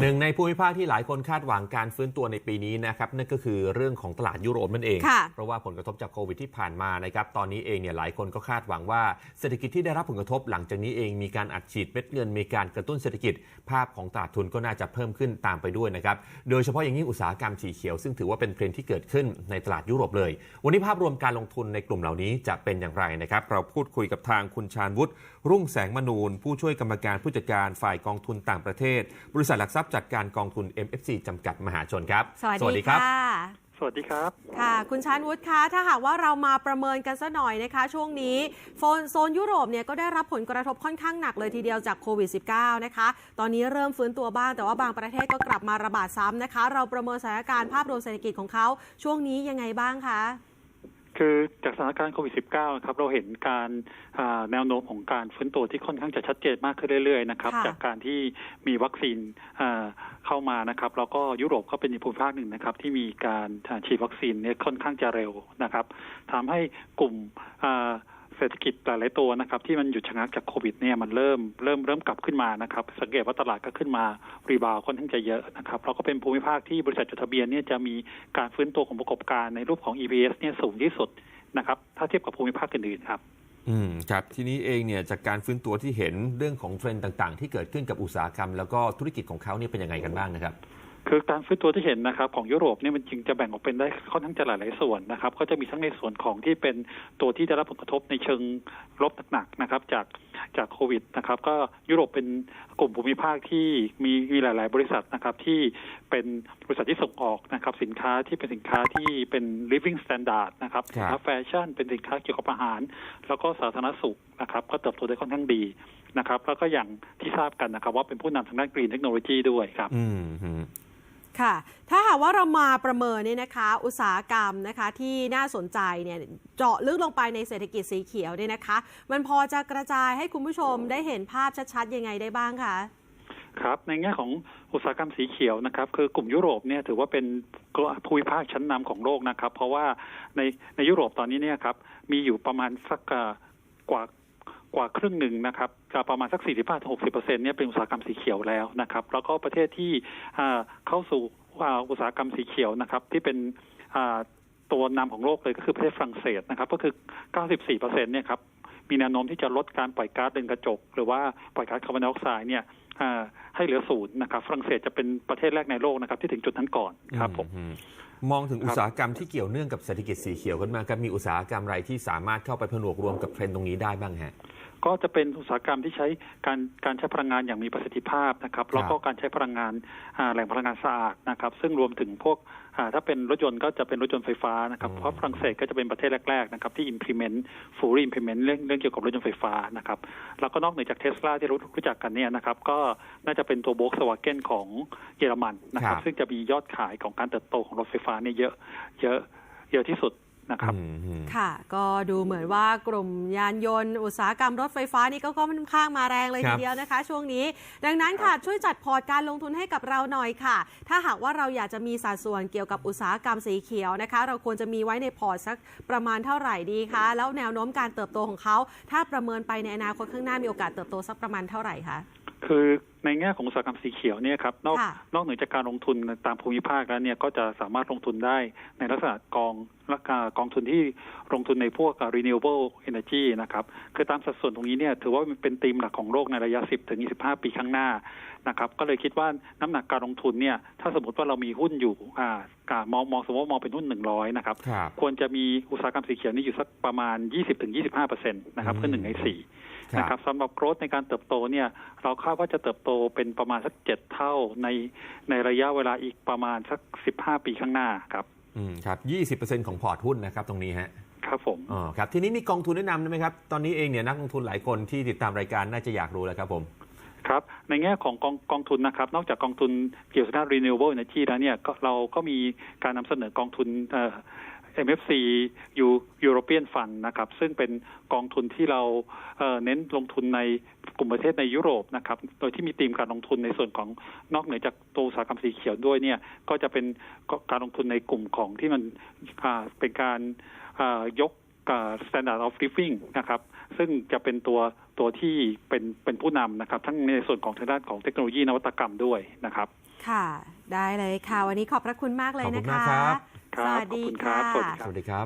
หนึ่งในภูมิภาคที่หลายคนคาดหวังการฟื้นตัวในปีนี้นะครับนั่นก็คือเรื่องของตลาดยุโรปนั่นเองค่ะเพราะว่าผลกระทบจากโควิดที่ผ่านมานะครับตอนนี้เองเนี่ยหลายคนก็คาดหวังว่าเศรษฐกิจที่ได้รับผลกระทบหลังจากนี้เองมีการอัดฉีดเม็ดเงินมีการกระตุ้นเศรษฐกิจ ภาพของตลาดทุนก็น่าจะเพิ่มขึ้นตามไปด้วยนะครับโดยเฉพาะอย่างยิ่งอุตสาหกรรมสีเขียว ซึ่งถือว่าเป็นเทรนด์ที่เกิดขึ้นในตลาดยุโรปเลย วันนี้ภาพรวมการลงทุนในกลุ่มเหล่านี้จะเป็นอย่างไรนะครับเราพูดคุยกับทางคุณชาญวุฒิรุ่งแสงมนูนผู้ช่วยกรรมการผู้จัดการฝ่ายกองทุนต่างประเทศ บริษัทหลักทรัพย์จัดการกองทุน MFC จำกัดมหาชนครับ สวัสดีค่ะสวัสดีครับ ค่ะ คุณชานวุฒิคะ ถ้าหากว่าเรามาประเมินกันสักหน่อยนะคะ ช่วงนี้โซนโซนยุโรปเนี่ยก็ได้รับผลกระทบค่อนข้างหนักเลยทีเดียวจากโควิด -19 นะคะ ตอนนี้เริ่มฟื้นตัวบ้าง แต่ว่าบางประเทศก็กลับมาระบาดซ้ำนะคะ เราประเมินสถานการณ์ภาพรวมเศรษฐกิจของเขาช่วงนี้ยังไงบ้างคะ คือจากสถานการณ์โควิด -19 ครับเราเห็นการอ่าแนวโน้มของการฟื้นตัวที่ค่อนข้างจะชัดเจนมากขึ้นเรื่อยๆนะครับค่ะจากการที่มีวัคซีนอ่าเข้ามานะครับแล้วก็ยุโรปก็เป็นอีกภูมิภาคหนึ่งนะครับที่มีการอ่าฉีดวัคซีนเนี่ยค่อนข้างจะเร็วนะครับทำให้กลุ่มอ่า เศรษฐกิจหลายๆตัวนะครับ ที่มันหยุดชะงักจากโควิดเนี่ยมันเริ่มเริ่มเริ่มกลับขึ้นมานะครับ สังเกตว่าตลาดก็ขึ้นมารีบาวค่อนข้างจะเยอะนะครับแล้วก็เป็นภูมิภาคที่บริษัทจดทะเบียนเนี่ยจะมีการฟื้นตัวของประกอบการในรูปของ EPS เนี่ยสูงที่สุดนะครับ ถ้าเทียบกับภูมิภาคอื่นๆครับอืมครับทีนี้เองเนี่ยจากการฟื้นตัวที่เห็นเรื่องของเทรนด์ต่าง ๆ ที่เกิดขึ้นกับอุตสาหกรรม แล้วก็ธุรกิจของเขาเนี่ยเป็นยังไงกันบ้างนะครับ คือการฟื้นตัวที่เห็นนะครับของยุโรปเนี่ยมันจริงจะแบ่งออกเป็นได้ค่อนข้างจะหลายๆส่วนนะครับ ก็จะมีทั้งในส่วนของที่เป็นตัวที่ได้รับผลกระทบในเชิงลบหนักๆนะครับ จากจากโควิดนะครับ ก็ยุโรปเป็นกลุ่มภูมิภาคที่มีมีหลาย ๆ บริษัทนะครับที่เป็นบริษัทที่ส่งออกนะครับ สินค้าที่เป็นสินค้าที่เป็น living standard นะครับครับสินค้าแฟชั่นเป็นสินค้าเกี่ยวกับอาหาร แล้วก็สาธารณสุขนะครับ ก็เติบโตได้ค่อนข้างดีนะครับ แล้วก็อย่างที่ทราบกันนะครับ ว่าเป็นผู้นำทางด้านกรีนเทคโนโลยีด้วยครับ อืมฮึ ค่ะ ถ้าหากว่าเรามาประเมินเนี่ยนะคะ อุตสาหกรรมนะคะที่น่าสนใจเนี่ยเจาะลึกลงไปในเศรษฐกิจสีเขียวเนี่ยนะคะ มันพอจะกระจายให้คุณผู้ชมได้เห็นภาพชัดๆ ยังไงได้บ้างคะครับในแง่ของอุตสาหกรรมสีเขียวนะครับ คือกลุ่มยุโรปเนี่ยถือว่าเป็นภูมิภาคชั้นนำของโลกนะครับ เพราะว่าในในยุโรปตอนนี้เนี่ยครับมีอยู่ประมาณสักกว่า กว่าครึ่งหนึ่งนะครับประมาณสัก 45-60%เนี่ยเป็นอุตสาหกรรมสีเขียวแล้วนะครับ แล้วก็ประเทศที่เข้าสู่อุตสาหกรรมสีเขียวนะครับ ที่เป็นตัวนำของโลกเลยก็คือประเทศฝรั่งเศสนะครับ ก็คือ 94%เนี่ยครับมีแนวโน้มที่จะลดการปล่อยก๊าซเรือนกระจก หรือว่าปล่อยก๊าซคาร์บอนไดออกไซด์เนี่ยให้เหลือศูนย์นะครับฝรั่งเศสจะเป็นประเทศแรกในโลกนะครับ ที่ถึงจุดนั้นก่อนครับผมมองถึงอุตสาหกรรมที่เกี่ยวเนื่องกับเศรษฐกิจสีเขียวกันมาครับมีอุตสาหกรรมอะไรที่สามารถเข้าไปผนวกรวมกับเทรนด์ตรงนี้ได้บ้างฮะ ก็จะเป็นอุตสาหกรรมที่ใช้การการใช้พลังงานอย่างมีประสิทธิภาพนะครับแล้วก็การใช้พลังงานอ่าแหล่งพลังงานสะอาดนะครับ ซึ่งรวมถึงพวกอ่าถ้าเป็นรถยนต์ก็จะเป็นรถยนต์ไฟฟ้านะครับอืมเพราะฝรั่งเศสก็จะเป็นประเทศแรกๆนะครับที่ implement fully implement เรื่องเรื่องเกี่ยวกับรถยนต์ไฟฟ้านะครับแล้วก็นอกเหนือจากเทสลาที่รู้รู้จักกันเนี่ยนะครับก็น่าจะเป็นตัวโบกสวาเกนของเยอรมันนะครับ ซึ่งจะมียอดขายของการเติบโตของรถไฟฟ้าเนี่ยเยอะเยอะเยอะที่สุด นะครับอืมฮึค่ะ ก็ดูเหมือนว่ากลุ่มยานยนต์ อุตสาหกรรมรถไฟฟ้านี่ก็ค่อนข้างมาแรงเลยทีเดียวนะคะ ช่วงนี้ ดังนั้นค่ะช่วยจัดพอร์ตการลงทุนให้กับเราหน่อยค่ะ ถ้าหากว่าเราอยากจะมีสัดส่วนเกี่ยวกับอุตสาหกรรมสีเขียวนะคะ เราควรจะมีไว้ในพอร์ตสักประมาณเท่าไหร่ดีคะแล้วแนวโน้มการเติบโตของเขา ถ้าประเมินไปในอนาคตข้างหน้ามีโอกาสเติบโตสักประมาณเท่าไหร่คะ คือในแง่ของอุตสาหกรรมสีเขียวเนี่ยครับนอกค่ะนอกเหนือจากการลงทุนตามภูมิภาคแล้วเนี่ยก็จะสามารถลงทุนได้ในลักษณะกองและกองทุนที่ลงทุนในพวก renewable energy นะครับคือตามสัดส่วนตรงนี้เนี่ยถือว่ามันเป็นธีมหลักของโลกในระยะ 10ถึง25 ปีข้างหน้า นะครับก็เลยคิดว่าน้ำหนักการลงทุนเนี่ยถ้าสมมติว่าเรามีหุ้นอยู่อ่าามองมองสมมติว่ามองเป็นหุ้น100นะครับครับควรจะมีอุตสาหกรรมสีเขียวนี่อยู่สักประมาณ20-25%นะครับคือหนึ่งในสี่ครับนะครับสำหรับโกรธในการเติบโตเนี่ยเราคาดว่าจะเติบโตเป็นประมาณสักเจ็ดเท่าในในระยะเวลาอีกประมาณสักสิบห้าปีข้างหน้าครับอืมครับ20%ของพอร์ตหุ้นนะครับตรงนี้ฮะครับผมอ๋อครับทีนี้มีกองทุนแนะนำได้ไหมครับ ตอนนี้เองเนี่ยนักลงทุนหลายคนที่ติดตามรายการน่าจะอยากรู้แล้วครับผม ครับ ในแง่ของกองกองทุนนะครับ นอกจากกองทุนเกี่ยวกับด้าน renewable energy แล้วเนี่ยเราก็มีการนำเสนอกองทุนเอ่อ MFC European Fund นะครับ ซึ่งเป็นกองทุนที่เราเน้นลงทุนในกลุ่มประเทศในยุโรปนะครับ โดยที่มีธีมการลงทุนในส่วนของนอกเหนือจากตัวอุตสาหกรรมสีเขียวด้วยเนี่ย ก็จะเป็นการลงทุนในกลุ่มของที่มันเป็นการยกอ่า standard of living นะครับ ซึ่งจะเป็นตัวตัวที่เป็นเป็นผู้นำนะครับ ทั้งในส่วนของทางด้านของเทคโนโลยีนวัตกรรมด้วยนะครับ ค่ะ ได้เลยค่ะ วันนี้ขอบพระคุณมากเลยขอบคุนะณมากคะครับครับสวัสดีขอบคุณครัค่ะบสวัสดีครับสวัสดีครับ